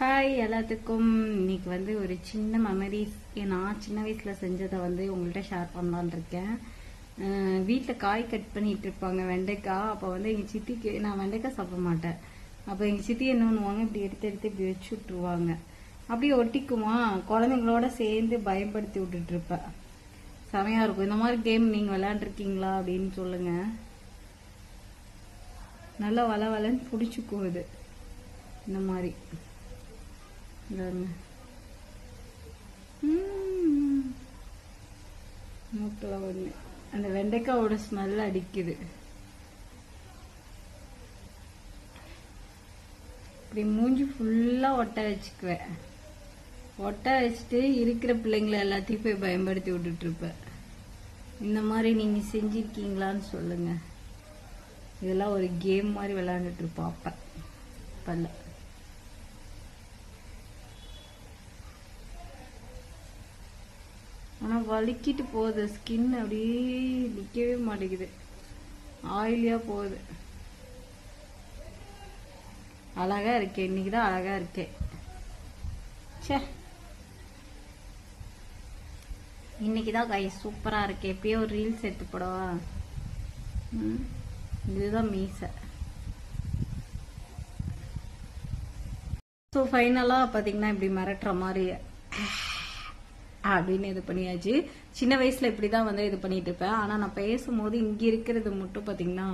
Hi எல்லாத்துக்கும். இன்னைக்கு வந்து ஒரு சின்ன மெமரிஸ் நான் சின்ன வயசுல செஞ்சதை வந்து உங்கள்கிட்ட ஷேர் பண்ணலான்னு இருக்கேன். வீட்டில் காய் கட் பண்ணிட்டு இருப்பாங்க வெண்டைக்காய். அப்போ வந்து எங்கள் சித்திக்கு நான் வெண்டைக்காய் சாப்பிட மாட்டேன். அப்போ எங்கள் சித்தி என்ன பண்ணுவாங்க இப்படி எடுத்து எடுத்து இப்படி வச்சு விட்ருவாங்க அப்படியே ஒட்டிக்குமா? குழந்தைங்களோட சேர்ந்து பயன்படுத்தி விட்டுட்டு இருப்பேன் செமையா இருக்கும். இந்த மாதிரி கேம் நீங்கள் விளையாண்டுருக்கீங்களா அப்படின்னு சொல்லுங்க. நல்லா வள வளன்னு பிடிச்சிக்கும் இது. இந்த மாதிரி. Hmm. மூக்கில் ஒன்று அந்த வெண்டைக்காவோட ஸ்மெல் அடிக்குது. இப்படி மூஞ்சி ஃபுல்லாக ஒட்ட வச்சுக்குவேன். ஒட்ட வச்சுட்டு இருக்கிற பிள்ளைங்களை எல்லாத்தையும் போய் பயன்படுத்தி விட்டுட்ருப்பேன். இந்த மாதிரி நீங்கள் செஞ்சிருக்கீங்களான்னு சொல்லுங்கள் இதெல்லாம் ஒரு கேம் மாதிரி விளாண்டுட்டு இருப்போம் அப்போ. பல்ல ஆனால் வலிக்கிட்டு போகுது. ஸ்கின் அப்படியே நிற்கவே மாட்டேங்குது. ஆயிலியாக போகுது. அழகாக இருக்கேன் இன்னைக்கு தான் அழகாக இருக்கேன் ச்சே. இன்னைக்கு தான் கை சூப்பராக இருக்கேன் எப்பயோ ஒரு ரீல்ஸ் எடுத்து போடவா? ம், இதுதான் மீசை. ஸோ ஃபைனலாக பார்த்தீங்கன்னா இப்படி மிரட்டுற மாதிரி. அப்படின்னு இது பண்ணியாச்சு. சின்ன வயசுல இப்படி தான் வந்து இது பண்ணிட்டு இருப்பேன். ஆனால் நான் பேசும்போது இங்கே இருக்கிறது மட்டும் பார்த்தீங்கன்னா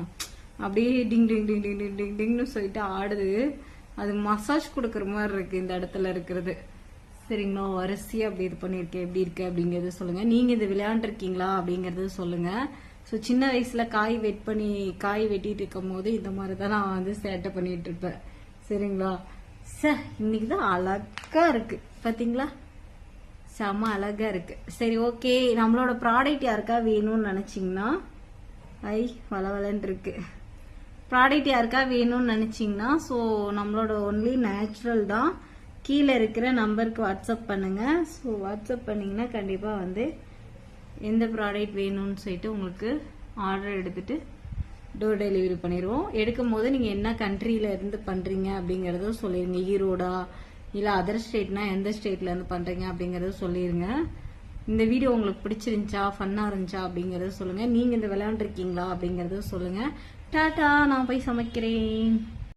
அப்படியே டிங் டிங் டிங் டிங் டிங் டிங் டிங்னு சொல்லிட்டு ஆடுது. அது மசாஜ் கொடுக்குற மாதிரி இருக்கு இந்த இடத்துல இருக்கிறது. சரிங்களா? வரிசையா அப்படி இது பண்ணியிருக்கேன். எப்படி இருக்கு அப்படிங்கறது சொல்லுங்க. நீங்க இது விளையாண்டுருக்கீங்களா அப்படிங்கறது சொல்லுங்க. ஸோ சின்ன வயசுல காய் வெட் பண்ணி காய் வெட்டிட்டு இருக்கும் போது இந்த மாதிரி தான் நான் வந்து சேட்டை பண்ணிட்டு இருப்பேன். சரிங்களா? ச இன்னைக்கு தான் அழகா இருக்கு. பாத்தீங்களா? செம அழகா இருக்கு. சரி ஓகே நம்மளோட ப்ராடக்ட் யாருக்கா வேணும்னு நினைச்சீங்கன்னா ஐ வளவலன் இருக்கு. ப்ராடக்ட் யாருக்கா வேணும்னு நினைச்சீங்கன்னா ஸோ நம்மளோட ஒன்லி நேச்சுரல் தான். கீழே இருக்கிற நம்பருக்கு வாட்ஸ்அப் பண்ணுங்க. ஸோ வாட்ஸ்அப் பண்ணிங்கன்னா கண்டிப்பாக வந்து எந்த ப்ராடக்ட் வேணும்னு சொல்லிட்டு உங்களுக்கு ஆர்டர் எடுத்துட்டு டோர் டெலிவரி பண்ணிடுவோம். எடுக்கும் போது நீங்கள் என்ன கண்ட்ரியில இருந்து பண்ணுறீங்க அப்படிங்கிறதும் சொல்லிடுங்க ஈரோடா இல்ல அதர் ஸ்டேட்னா எந்த ஸ்டேட்ல இருந்து பண்றீங்க அப்படிங்கறத சொல்லிருங்க. இந்த வீடியோ உங்களுக்கு பிடிச்சிருந்துச்சா ஃபன்னா இருந்துச்சா அப்படிங்கறத சொல்லுங்க. நீங்க இந்த விளையாண்டுருக்கீங்களா அப்படிங்கறத சொல்லுங்க. டாட்டா நான் போய் சமைக்கிறேன்.